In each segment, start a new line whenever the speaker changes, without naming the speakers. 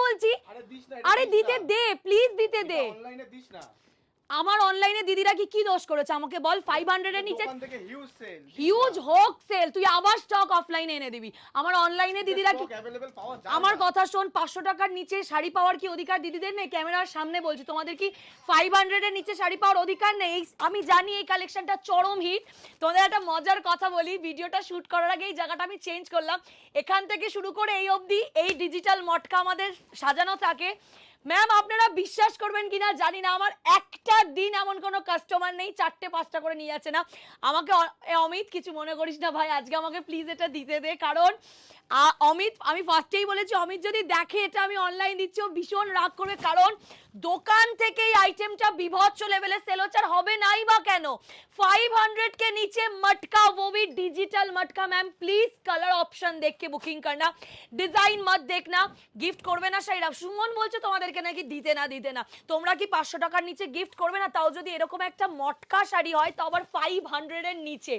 বলছি?
আরে
দিতে দে প্লিজ দিতে দে।
অনলাইনে দিস না।
আমার অনলাইনে দিদিরা কি কি দোষ করেছে? আমাকে বল ফাইভ হান্ড্রেডের নিচে
হিউজ সেল
হিউজ হোক সেল তুই আবার স্টক অফলাইনে এনে দিবি। আমার অনলাইনে দিদিরা কি আমার কথা শোন পাঁচশো টাকার নিচে শাড়ি পাওয়ার কি অধিকার দিদিদের নেই? ক্যামেরার সামনে বলছি তোমাদের কি ফাইভ হান্ড্রেডের নিচে শাড়ি পাওয়ার অধিকার নেই? আমি জানি এই কালেকশনটা চরম হিট তোমাদের একটা মজার কথা বলি ভিডিওটা শুট করার আগে এই জায়গাটা আমি চেঞ্জ করলাম। এখান থেকে শুরু করে এই অবধি এই ডিজিটাল মটকা আমাদের সাজানো থাকে। ম্যাম আপনারা বিশ্বাস করবেন কিনা জানি না আমার একটা দিন এমন কোনো কাস্টমার নেই চারটে পাঁচটা করে নিয়ে যাচ্ছে না আমাকে অ- এ, অমিত কিছু মনে করিস না ভাই আজকে আমাকে প্লিজ এটা দিতে দে কারণ আ- অমিত আমি ফার্স্টেই বলেছি অমিত যদি দেখে এটা আমি অনলাইন দিচ্ছি ও ভীষণ রাগ করবে কারণ দোকান থেকে এই আইটেমটা বিভৎস লেভেলে সেলোচার হবে নাই বা কেন फाइव हंड्रेड के नीचे मटका वो भी डिजिटल मटका मैम प्लीज कलर ऑप्शन देख के बुकिंग करना ডিজাইন মত দেখনা গিফট করবে না শাড়িরা সুমন বলছে তোমাদেরকে নাকি দিতে না দিতে না। তোমরা কি পাঁচশো টাকার নিচে গিফট করবে না? তাও যদি এরকম একটা মটকা শাড়ি হয়, তাও আবার ফাইভ হান্ড্রেডের নিচে।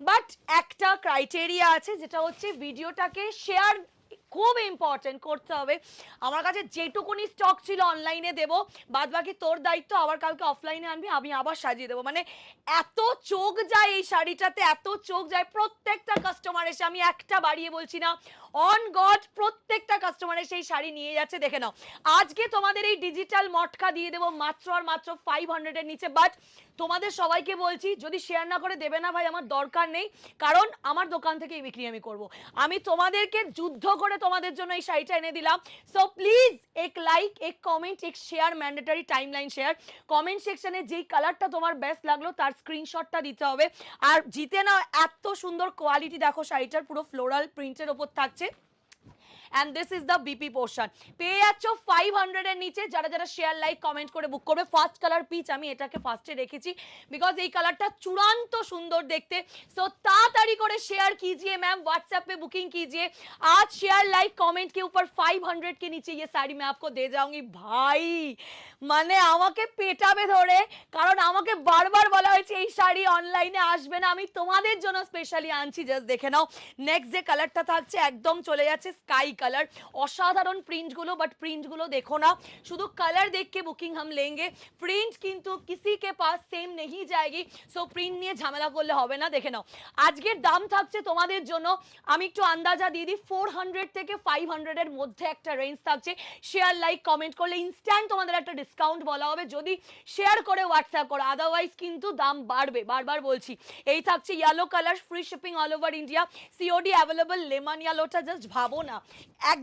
বাট একটা ক্রাইটেরিয়া আছে, যেটা হচ্ছে ভিডিওটাকে শেয়ার খুব ইম্পর্টেন্ট করতে হবে। আমার কাছে যেটুকুনি স্টক ছিল অনলাইনে দেবো বাদ বাকি তোর দায়িত্ব আবার কালকে অফলাইনে আনবি, আমি আবার সাজিয়ে দেবো। মানে এত চোখ যায় এই শাড়িটাতে, এত চোখ যায় প্রত্যেকটা কাস্টমার এসে, আমি একটা বাড়িয়ে বলছি না অন গড প্রত্যেকটা কাস্টমার এসে এই শাড়ি নিয়ে যাচ্ছে, দেখে নাও। আজকে তোমাদের এই ডিজিটাল মটকা দিয়ে দেবো মাত্র আর মাত্র ফাইভ হান্ড্রেডের নিচে। বাট তোমাদের সবাইকে বলছি, যদি শেয়ার না করে দেবে না ভাই, আমার দরকার নেই। কারণ আমার দোকান থেকেই বিক্রি আমি করব। আমি তোমাদেরকে যুদ্ধ করে তোমাদের জন্য এই শাড়িটা এনে দিলাম। সো প্লিজ এক লাইক এক কমেন্ট এক share mandatory timeline share comment সেকশনে যেই কালারটা তোমার বেস্ট লাগল, তার স্ক্রিনশটটা দিতে হবে। আর জিতে না এত সুন্দর কোয়ালিটি দেখো শাড়িটার পুরো ফ্লোরাল প্রিন্টের ওপর থাকছে। and this is the BP portion পেয়ে যাচ্ছ ফাইভ হান্ড্রেডের নিচে যারা যারা শেয়ার লাইক কমেন্ট করে বুক করবে ফার্স্ট কালার পিচ আমি এটাকে ফার্স্টে রেখেছি বিকজ এই কালারটা চূড়ান্ত সুন্দর দেখতে সো তাড়াতাড়ি করে शेयर कीजिए मैम व्हाट्सएप पे बुकिंग कीजिए आज शेयर लाइक कमेंट के ऊपर 500 के नीचे ये साड़ी मैं आपको दे जाऊंगी ভাই মানে আমাকে পেটাবে ধরে কারণ আমাকে বারবার সেই শাড়ি অনলাইনে আসবে না। আমি তোমাদের জন্য স্পেশালি আনছি জাস্ট দেখে নাও। নেক্সট যে কালারটা থাকছে, একদম চলে যাচ্ছে স্কাই কালার অসাধারণ প্রিন্টগুলো বাট প্রিন্টগুলো দেখো না। শুধু কালার দেখকে বুকিং হাম লেঙ্গে প্রিন্ট কিন্তু কিসি কে পাস সেম নেই যায়গি সো প্রিন্ট নিয়ে ঝামেলা করলে হবে না, দেখে নাও। আজকের দাম থাকছে তোমাদের জন্য। আমি একটু আন্দাজা দিয়ে দিই ফোর হান্ড্রেড থেকে ফাইভ হান্ড্রেডের মধ্যে একটা রেঞ্জ থাকছে। শেয়ার লাইক কমেন্ট করলে ইনস্ট্যান্ট তোমাদের একটা ডিসকাউন্ট বলা হবে। যদি শেয়ার করে হোয়াটসঅ্যাপ করো আদারওয়াইজ কিন্তু দাম বাড়বে, বারবার বলছি। এই থাকছে yellow colour free shipping all over India COD available lemon ইয়েলোটা just ভাবো না। এক